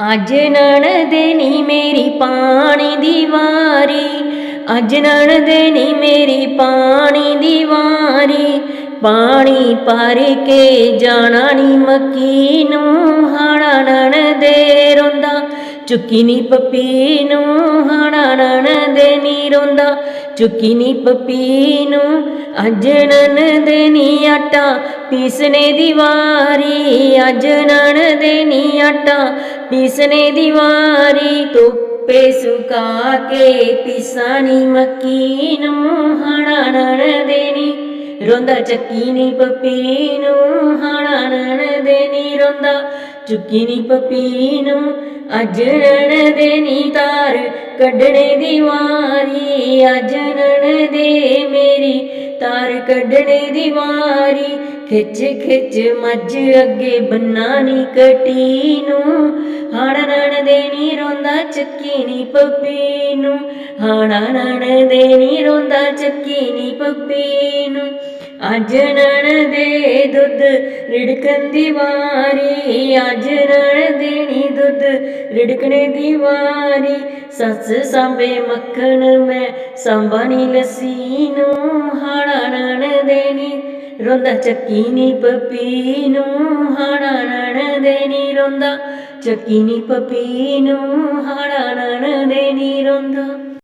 ਅੱਜ ਨਣਦੇ ਨੀ ਮੇਰੀ ਪਾਣੀ ਦੀ ਵਾਰੀ। ਅੱਜ ਨਣਦੇ ਨੀ ਮੇਰੀ ਪਾਣੀ ਦੀ ਵਾਰੀ। ਪਾਣੀ ਭਰ ਕੇ ਜਾਣਾ ਨੀ ਮੱਕੀ ਨੂੰ ਹਾਣਾ ਨਣਦੇ ਰੋਂਦਾ। ਚੁੱਕੀ ਨੀ ਪੱਪੀ ਨੂੰ ਹਾਣਾ ਨਣਦੇ ਨੀ ਰੋਂਦਾ। ਚੁੱਕੀ ਨੀ ਪਪੀ ਨੂੰ ਅੱਜ ਨਣਦੇ ਨੀ ਆਟਾ। ਪੀਸਨੇ ਦੀ ਵਾਰੀ, ਅੱਜ ਨਣਦੇ ਨੀ ਆਟਾ। ਪੀਸਨੇ ਦੀ ਵਾਰੀ ਧੁੱਪੇ ਸੁਕਾ ਕੇ ਪੀਸਾਨੀ ਮੱਕੀ ਨੂੰ ਹਣਾ ਨਣਦੇ ਨੀ ਰੋਂਦਾ ਚੱਕੀ ਨੀ, ਪਪੀ ਨੂੰ ਹਣਾ ਨਣਦੇ ਨੀ ਰੋਂਦਾ ਚੁੱਕੀ ਨੀ, ਪੱਪੀ ਅੱਜ ਨਣਦੇ ਨੀ ਤਾਰ ਕੱਢਣੇ ਦੀ ਵਾਰੀ ਅੱਜ ਨਣਦੇ ਮੇਰੀ। ਤਾਰ ਕੱਢਣੇ ਦੀ ਵਾਰੀ। ਖਿੱਚ ਖਿੱਚ ਮੱਝ ਅੱਗੇ ਬੰਨਾ ਨੀ ਕਟੀ ਨੂੰ। ਹਾੜਾ ਨਣ ਦੇ ਨੀ ਰੋਂਦਾ ਚੱਕੀ ਨੀ ਪੱਪੀ ਨੂੰ। ਹਾੜਾ ਨਣ ਦੇਣੀ ਰੋਂਦਾ ਚੱਕੀ ਨੀ ਪੱਪੀ ਨੂੰ। ਅੱਜ ਨਣ ਦੇ ਦੁੱਧ ਰਿੜਕਣ ਦੀ ਵਾਰੀ। ਅੱਜ ਨਣ ਦੇਣੀ ਦੁੱਧ ਰਿੜਕਣੇ ਦੀ ਵਾਰੀ। ਸੱਸ ਸਾਂਬੇ ਮੱਖਣ ਮੈਂ ਸੰਭਣੀ ਲੱਸੀ ਨੂੰ। ਹਾੜਾ ਰੋਂਦਾ ਚੱਕੀ ਨੀ ਪਪੀ ਨੂੰ ਹਾੜਾ ਨਣ ਦੇ ਨੀ ਰੋਂਦਾ ਚੱਕੀ